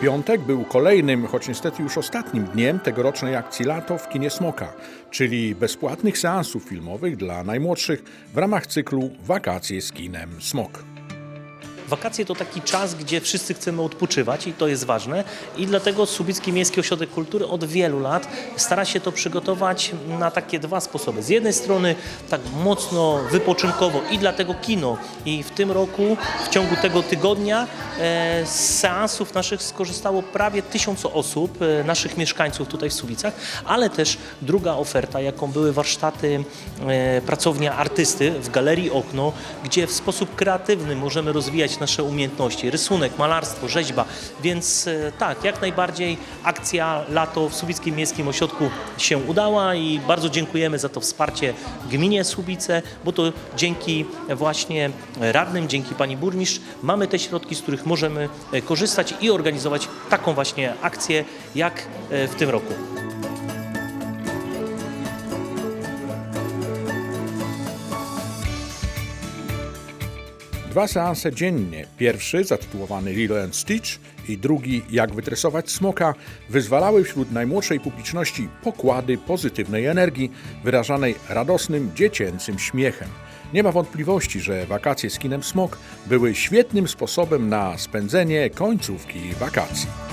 Piątek był kolejnym, choć niestety już ostatnim dniem tegorocznej akcji Lato w kinie Smoka, czyli bezpłatnych seansów filmowych dla najmłodszych w ramach cyklu Wakacje z kinem Smok. Wakacje to taki czas, gdzie wszyscy chcemy odpoczywać i to jest ważne i dlatego Subicki Miejski Ośrodek Kultury od wielu lat stara się to przygotować na takie dwa sposoby. Z jednej strony tak mocno wypoczynkowo i dlatego kino i w tym roku w ciągu tego tygodnia e, z seansów naszych skorzystało prawie tysiąc osób, e, naszych mieszkańców tutaj w Suwicach, ale też druga oferta, jaką były warsztaty e, pracownia artysty w Galerii Okno, gdzie w sposób kreatywny możemy rozwijać nasze umiejętności, rysunek, malarstwo, rzeźba, więc e, tak, jak najbardziej akcja Lato w Słubickim Miejskim Ośrodku się udała i bardzo dziękujemy za to wsparcie gminie Słubice, bo to dzięki właśnie radnym, dzięki pani burmistrz mamy te środki, z których możemy e, korzystać i organizować taką właśnie akcję jak e, w tym roku. Dwa seanse dziennie. Pierwszy, zatytułowany Lilo and Stitch i drugi, Jak wytresować smoka, wyzwalały wśród najmłodszej publiczności pokłady pozytywnej energii, wyrażanej radosnym, dziecięcym śmiechem. Nie ma wątpliwości, że wakacje z kinem Smok były świetnym sposobem na spędzenie końcówki wakacji.